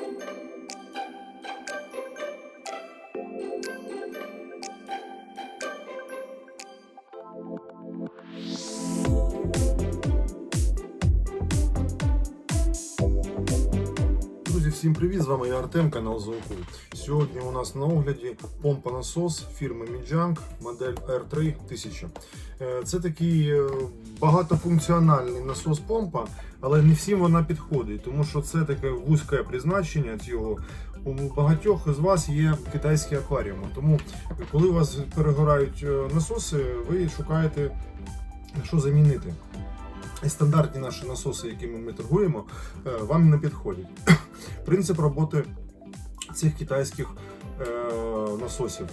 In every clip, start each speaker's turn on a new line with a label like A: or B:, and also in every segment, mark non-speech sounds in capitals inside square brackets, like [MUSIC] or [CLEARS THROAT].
A: thank you всім привіт! З вами я Артем, канал Зооку. Сьогодні у нас на огляді помпа насос фірми Midjang, модель R3 1000. Е, Це такий е, багатофункціональний насос помпа, але не всім вона підходить, тому що це таке вузьке призначення цього. У багатьох з вас є китайські акваріуми. Тому, коли у вас перегорають е, насоси, ви шукаєте, що замінити. І стандартні наші насоси, якими ми торгуємо, вам не підходять. Принцип роботи цих китайських е, насосів.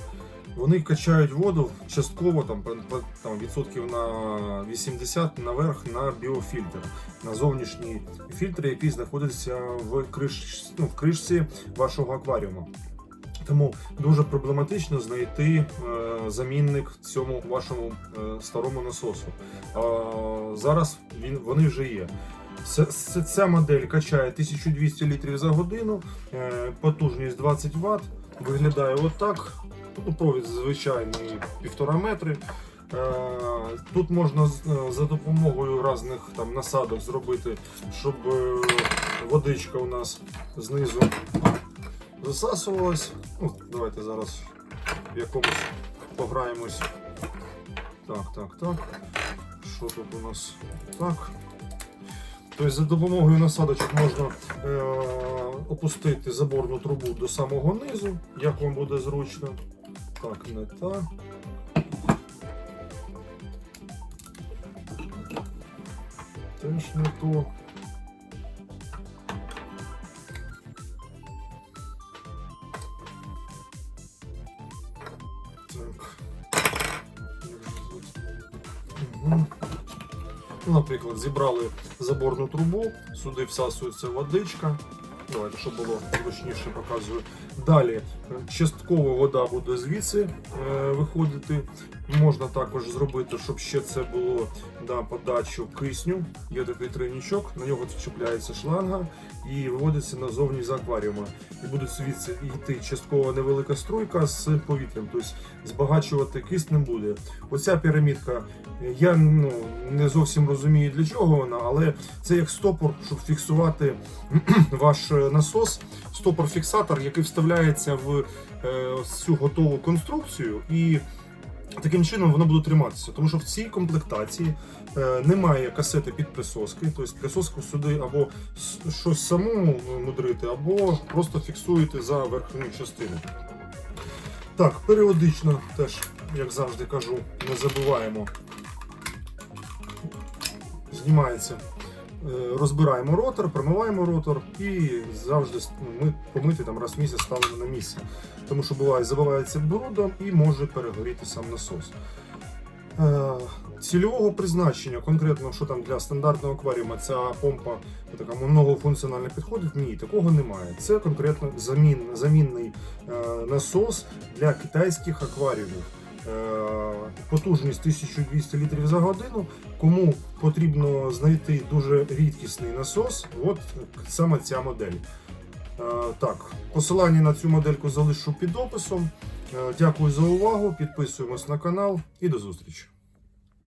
A: Вони качають воду частково там, там, відсотків на 80 наверх на біофільтр, на зовнішній фільтр, який знаходиться в, криш, ну, в кришці вашого акваріуму. Тому дуже проблематично знайти е, замінник цьому вашому е, старому насосу. Зараз він, вони вже є. Ця модель качає 1200 літрів за годину, е, потужність 20 Вт, виглядає отак. Ну, провід звичайний 1,5 метри. Е, Тут можна е, за допомогою різних там насадок зробити, щоб водичка у нас знизу засасувалась. Ну, давайте зараз в якомусь пограємось. Так, так, так. Що тут у нас? Так. Тобто за допомогою насадочок можна е, опустити заборну трубу до самого низу, як вам буде зручно. Так, не так. Теж не то. Так. Угу. Наприклад, зібрали заборну трубу, сюди всасується водичка. Давайте, щоб було зручніше показую. Далі частково вода буде звідси е, виходити. Можна також зробити, щоб ще це було на подачу кисню. Є такий тройничок, на нього чіпляється шланга і виводиться назовні з акваріума. І буде звідси йти частково невелика струйка з повітрям, тобто збагачувати киснем буде. Оця пірамідка, я ну, не зовсім розумію для чого вона, але це як стопор, щоб фіксувати [CLEARS THROAT] ваш насос, стопор-фіксатор, який вставляється в е, цю готову конструкцію, і таким чином воно буде триматися. Тому що в цій комплектації е, немає касети під присоски, тобто присоску сюди або щось самому мудрити, або просто фіксуєте за верхню частину. Так, періодично теж, як завжди кажу, не забуваємо. Знімається Е, розбираємо ротор, промиваємо ротор і завжди ну, ми помити там раз в місяць ставимо на місце. Тому що буває, забивається брудом і може перегоріти сам насос. Е, Цільового призначення, конкретно, що там для стандартного акваріума ця помпа така многофункціональна підходить, ні, такого немає. Це конкретно замін, замінний е, насос для китайських акваріумів. Е, Потужність 1200 літрів за годину. Кому потрібно знайти дуже рідкісний насос, от саме ця модель. Е, Так, посилання на цю модельку залишу під описом. Е, Дякую за увагу. Підписуємось на канал і до зустрічі.